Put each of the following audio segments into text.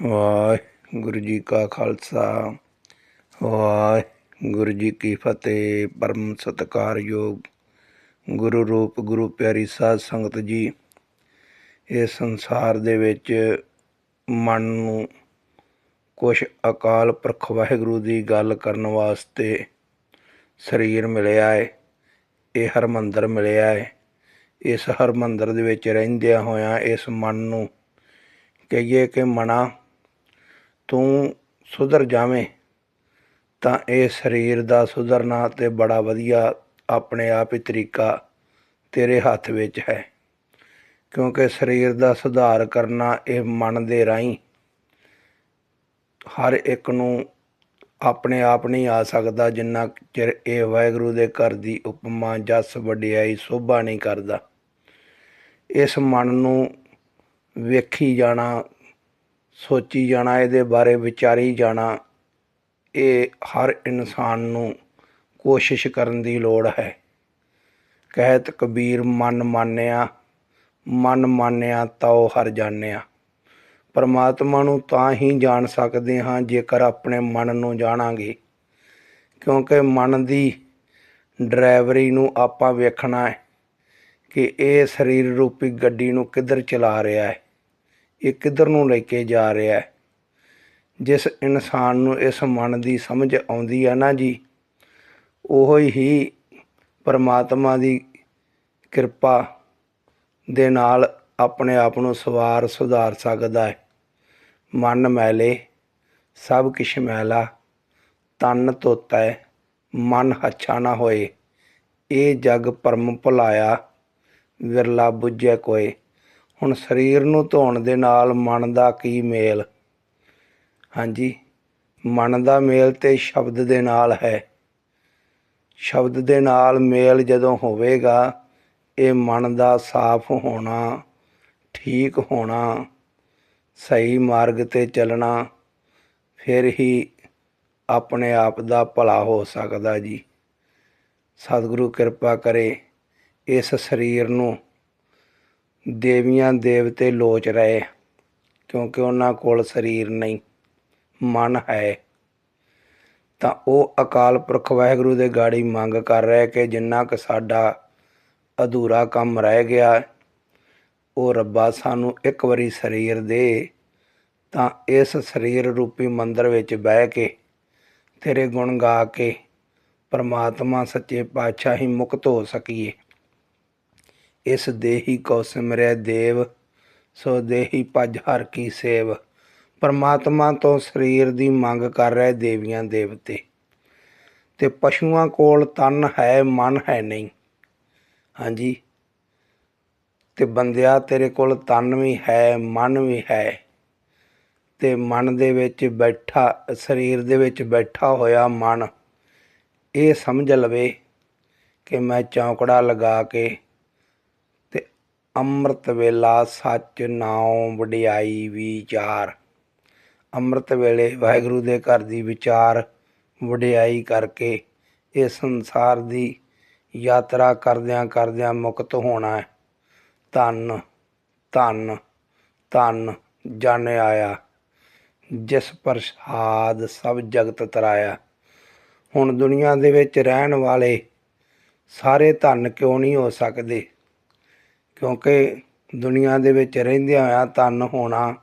ਵਾਹਿਗੁਰੂ ਜੀ ਕਾ ਖਾਲਸਾ, ਵਾਹਿਗੁਰੂ ਜੀ ਕੀ ਫਤਿਹ, ਪਰਮ ਸਤਿਕਾਰਯੋਗ ਗੁਰੂ ਰੂਪ, ਗੁਰੂ ਪਿਆਰੀ ਸਾਧ ਸੰਗਤ ਜੀ। ਇਸ ਸੰਸਾਰ ਦੇ ਵਿੱਚ ਮਨ ਨੂੰ ਕੁਛ ਅਕਾਲ ਪੁਰਖ ਵਾਹਿਗੁਰੂ ਦੀ ਗੱਲ ਕਰਨ ਵਾਸਤੇ ਸਰੀਰ ਮਿਲਿਆ ਹੈ ਇਹ ਹਰਮੰਦਰ ਮਿਲਿਆ ਹੈ ਇਸ ਹਰਮੰਦਰ ਦੇ ਵਿੱਚ ਰਹਿੰਦਿਆਂ ਹੋਇਆਂ ਇਸ ਮਨ ਨੂੰ ਕਹੀਏ ਕਿ ਮਨਾ ਤੂੰ ਸੁਧਰ ਜਾਵੇਂ, ਤਾਂ ਇਹ ਸਰੀਰ ਦਾ ਸੁਧਰਨਾ ਤੇ ਬੜਾ ਵਧੀਆ ਆਪਣੇ ਆਪ ਹੀ ਤਰੀਕਾ ਤੇਰੇ ਹੱਥ ਵਿੱਚ ਹੈ। ਕਿਉਂਕਿ ਸਰੀਰ ਦਾ ਸੁਧਾਰ ਕਰਨਾ ਇਹ ਮਨ ਦੇ ਰਾਹੀਂ ਹਰ ਇੱਕ ਨੂੰ ਆਪਣੇ ਆਪ ਨਹੀਂ ਆ ਸਕਦਾ, ਜਿੰਨਾ ਚਿਰ ਇਹ ਵਾਹਿਗੁਰੂ ਦੇ ਘਰ ਦੀ ਉਪਮਾ ਜਸ ਵਡਿਆਈ ਸੋਭਾ ਨਹੀਂ ਕਰਦਾ। ਇਸ ਮਨ ਨੂੰ ਵੇਖੀ ਜਾਣਾ ਸੋਚੀ ਜਾਣਾ, ਇਹਦੇ ਬਾਰੇ ਵਿਚਾਰੀ ਜਾਣਾ, ਇਹ ਹਰ ਇਨਸਾਨ ਨੂੰ ਕੋਸ਼ਿਸ਼ ਕਰਨ ਦੀ ਲੋੜ ਹੈ। ਕਹਿਤ ਕਬੀਰ, ਮਨ ਮਾਨਿਆ ਮਨ ਮਾਨਿਆ ਤਾਉ ਹਰ ਜਾਣਿਆ। ਪਰਮਾਤਮਾ ਨੂੰ ਤਾਂ ਹੀ ਜਾਣ ਸਕਦੇ ਹਾਂ ਜੇਕਰ ਆਪਣੇ ਮਨ ਨੂੰ ਜਾਣਾਂਗੇ। ਕਿਉਂਕਿ ਮਨ ਦੀ ਡਰਾਈਵਰੀ ਨੂੰ ਆਪਾਂ ਵੇਖਣਾ ਹੈ ਕਿ ਇਹ ਸਰੀਰ ਰੂਪੀ ਗੱਡੀ ਨੂੰ ਕਿੱਧਰ ਚਲਾ ਰਿਹਾ ਹੈ। ਇਹ ਕਿੱਧਰ ਨੂੰ ਲੈ ਕੇ ਜਾ ਰਿਹਾ ਜਿਸ ਇਨਸਾਨ ਨੂੰ ਇਸ ਮਨ ਦੀ ਸਮਝ ਆਉਂਦੀ ਹੈ ਨਾ ਜੀ, ਉਹ ਹੀ ਪਰਮਾਤਮਾ ਦੀ ਕਿਰਪਾ ਦੇ ਨਾਲ ਆਪਣੇ ਆਪ ਨੂੰ ਸਵਾਰ ਸੁਧਾਰ ਸਕਦਾ ਹੈ। ਮਨ ਮੈਲੇ, ਸਭ ਕਿਛ ਮੈਲਾ, ਤਨ ਧੋਤਾ ਹੈ, ਮਨ ਹੱਛਾ ਨਾ ਹੋਏ। ਇਹ ਜਗ ਪਰਮ ਭੁਲਾਇਆ, ਵਿਰਲਾ ਬੁੱਝੇ ਕੋਏ। ਹੁਣ ਸਰੀਰ ਨੂੰ ਧੋਣ ਦੇ ਨਾਲ ਮਨ ਦਾ ਕੀ ਮੇਲ? ਹਾਂਜੀ, ਮਨ ਦਾ ਮੇਲ ਤੇ ਸ਼ਬਦ ਦੇ ਨਾਲ ਹੈ। ਸ਼ਬਦ ਦੇ ਨਾਲ ਮੇਲ ਜਦੋਂ ਹੋਵੇਗਾ, ਇਹ ਮਨ ਦਾ ਸਾਫ਼ ਹੋਣਾ, ਠੀਕ ਹੋਣਾ, ਸਹੀ ਮਾਰਗ ਤੇ ਚੱਲਣਾ, ਫਿਰ ਹੀ ਆਪਣੇ ਆਪ ਦਾ ਭਲਾ ਹੋ ਸਕਦਾ ਜੀ। ਸਤਿਗੁਰੂ ਕਿਰਪਾ ਕਰੇ ਇਸ ਸਰੀਰ ਨੂੰ ਦੇਵੀਆਂ ਦੇਵਤੇ ਲੋਚ ਰਹੇ, ਕਿਉਂਕਿ ਉਹਨਾਂ ਕੋਲ ਸਰੀਰ ਨਹੀਂ, ਮਨ ਹੈ। ਤਾਂ ਉਹ ਅਕਾਲ ਪੁਰਖ ਵਾਹਿਗੁਰੂ ਦੇ ਗਾੜੀ ਮੰਗ ਕਰ ਰਹੇ ਕਿ ਜਿੰਨਾ ਕਿ ਸਾਡਾ ਅਧੂਰਾ ਕੰਮ ਰਹਿ ਗਿਆ, ਉਹ ਰੱਬਾ ਸਾਨੂੰ ਇੱਕ ਵਾਰੀ ਸਰੀਰ ਦੇ, ਤਾਂ ਇਸ ਸਰੀਰ ਰੂਪੀ ਮੰਦਰ ਵਿੱਚ ਬਹਿ ਕੇ, ਤੇਰੇ ਗੁਣ ਗਾ ਕੇ, ਪਰਮਾਤਮਾ ਸੱਚੇ ਪਾਤਸ਼ਾਹ ਹੀ ਮੁਕਤ ਹੋ ਸਕੀਏ। ਇਸ ਦੇਹੀ ਕੋ ਸਿਮਰੈ ਦੇਵ, ਸੋ ਦੇਹੀ ਭਜ ਹਰ ਕੀ ਸੇਵ। ਪਰਮਾਤਮਾ ਤੋਂ ਸਰੀਰ ਦੀ ਮੰਗ ਕਰ ਰਹੇ ਦੇਵੀਆਂ ਦੇਵਤੇ। ਤੇ ਪਸ਼ੂਆਂ ਕੋਲ ਤਨ ਹੈ, ਮਨ ਹੈ ਨਹੀਂ। ਹਾਂਜੀ। ਤੇ ਬੰਦਿਆ ਤੇਰੇ ਕੋਲ ਤਨ ਵੀ ਹੈ, ਮਨ ਵੀ ਹੈ। ਤੇ ਮਨ ਦੇ ਵਿੱਚ ਬੈਠਾ, ਸਰੀਰ ਦੇ ਵਿੱਚ ਬੈਠਾ ਹੋਇਆ ਮਨ, ਇਹ ਸਮਝ ਲਵੇ ਕਿ ਮੈਂ ਚੌਂਕੜਾ ਲਗਾ ਕੇ ਅੰਮ੍ਰਿਤ ਵੇਲਾ ਸੱਚ ਨਾਉ ਵਡਿਆਈ ਵਿਚਾਰ। ਅੰਮ੍ਰਿਤ ਵੇਲੇ ਵਾਹਿਗੁਰੂ ਦੇ ਘਰ ਦੀ ਵਿਚਾਰ ਵਡਿਆਈ ਕਰਕੇ ਇਸ ਸੰਸਾਰ ਦੀ ਯਾਤਰਾ ਕਰਦਿਆਂ ਕਰਦਿਆਂ ਮੁਕਤ ਹੋਣਾ ਹੈ। ਧੰਨ ਧੰਨ ਧੰਨ ਜਨ ਆਇਆ, ਜਿਸ ਪ੍ਰਸਾਦ ਸਭ ਜਗਤ ਤਰਾਇਆ। ਹੁਣ ਦੁਨੀਆ ਦੇ ਵਿੱਚ ਰਹਿਣ ਵਾਲੇ ਸਾਰੇ ਧੰਨ ਕਿਉਂ ਨਹੀਂ ਹੋ ਸਕਦੇ? ਕਿਉਂਕਿ ਦੁਨੀਆ ਦੇ ਵਿੱਚ ਰਹਿੰਦਿਆਂ ਹੋਇਆਂ ਧੰਨ ਹੋਣਾ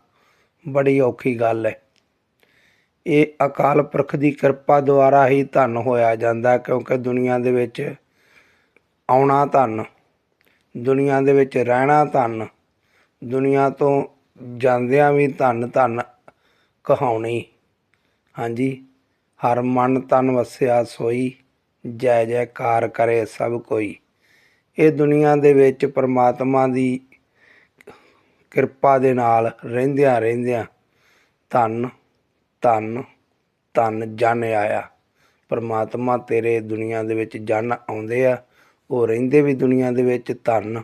ਬੜੀ ਔਖੀ ਗੱਲ ਹੈ। ਇਹ ਅਕਾਲ ਪੁਰਖ ਦੀ ਕਿਰਪਾ ਦੁਆਰਾ ਹੀ ਧਨ ਹੋਇਆ ਜਾਂਦਾ ਕਿਉਂਕਿ ਦੁਨੀਆ ਦੇ ਵਿੱਚ ਆਉਣਾ ਧੰਨ, ਦੁਨੀਆ ਦੇ ਵਿੱਚ ਰਹਿਣਾ ਧੰਨ, ਦੁਨੀਆ ਤੋਂ ਜਾਂਦਿਆਂ ਵੀ ਧੰਨ ਧੰਨ ਕਹਾਉਣੀ। ਹਾਂਜੀ, ਹਰ ਮਨ ਤਨ ਵਸਿਆ ਸੋਈ, ਜੈ ਜੈਕਾਰ ਕਰੇ ਸਭ ਕੋਈ। ਇਹ ਦੁਨੀਆ ਦੇ ਵਿੱਚ ਪਰਮਾਤਮਾ ਦੀ ਕਿਰਪਾ ਦੇ ਨਾਲ ਰਹਿੰਦਿਆਂ ਰਹਿੰਦਿਆਂ ਧੰਨ ਧੰਨ ਧੰਨ ਜਨ ਆਇਆ। ਪਰਮਾਤਮਾ ਤੇਰੇ ਦੁਨੀਆ ਦੇ ਵਿੱਚ ਜਨ ਆਉਂਦੇ ਆ। ਉਹ ਰਹਿੰਦੇ ਵੀ ਦੁਨੀਆ ਦੇ ਵਿੱਚ ਧੰਨ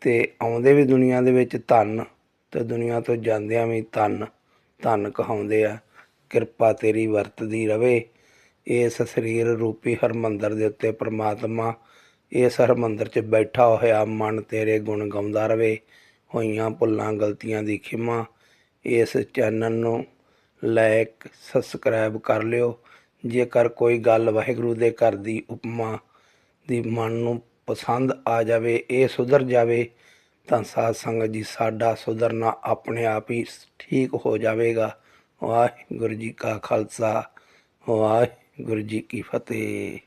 ਤੇ ਆਉਂਦੇ ਵੀ ਦੁਨੀਆ ਦੇ ਵਿੱਚ ਧੰਨ ਤੇ ਦੁਨੀਆ ਤੋਂ ਜਾਂਦਿਆਂ ਵੀ ਧੰਨ ਧੰਨ ਕਹਾਉਂਦੇ ਆ। ਕਿਰਪਾ ਤੇਰੀ ਵਰਤਦੀ ਰਵੇ। ਇਸ ਸਰੀਰ ਰੂਪੀ ਹਰਮੰਦਰ ਦੇ ਉੱਤੇ ਪਰਮਾਤਮਾ ਇਸ ਹਰਮੰਦਰ 'ਚ ਬੈਠਾ ਹੋਇਆ ਮਨ ਤੇਰੇ ਗੁਣ ਗਾਉਂਦਾ ਰਵੇ, ਹੋਈਆਂ ਭੁੱਲਾਂ ਗਲਤੀਆਂ ਦੀ ਖਿਮਾ। ਇਸ ਚੈਨਲ ਨੂੰ ਲਾਇਕ ਸਬਸਕ੍ਰਾਈਬ ਕਰ ਲਿਓ। ਜੇਕਰ ਕੋਈ ਗੱਲ ਵਾਹਿਗੁਰੂ ਦੇ ਘਰ ਦੀ ਉਪਮਾ ਦੀ ਮਨ ਨੂੰ ਪਸੰਦ ਆ ਜਾਵੇ, ਇਹ ਸੁਧਰ ਜਾਵੇ, ਤਾਂ ਸਾਧ ਸੰਗਤ ਜੀ ਸਾਡਾ ਸੁਧਰਨਾ ਆਪਣੇ ਆਪ ਹੀ ਠੀਕ ਹੋ ਜਾਵੇਗਾ। ਵਾਹਿਗੁਰੂ ਜੀ ਕਾ ਖਾਲਸਾ, ਵਾਹਿਗੁਰੂ ਜੀ ਕੀ ਫਤਿਹ।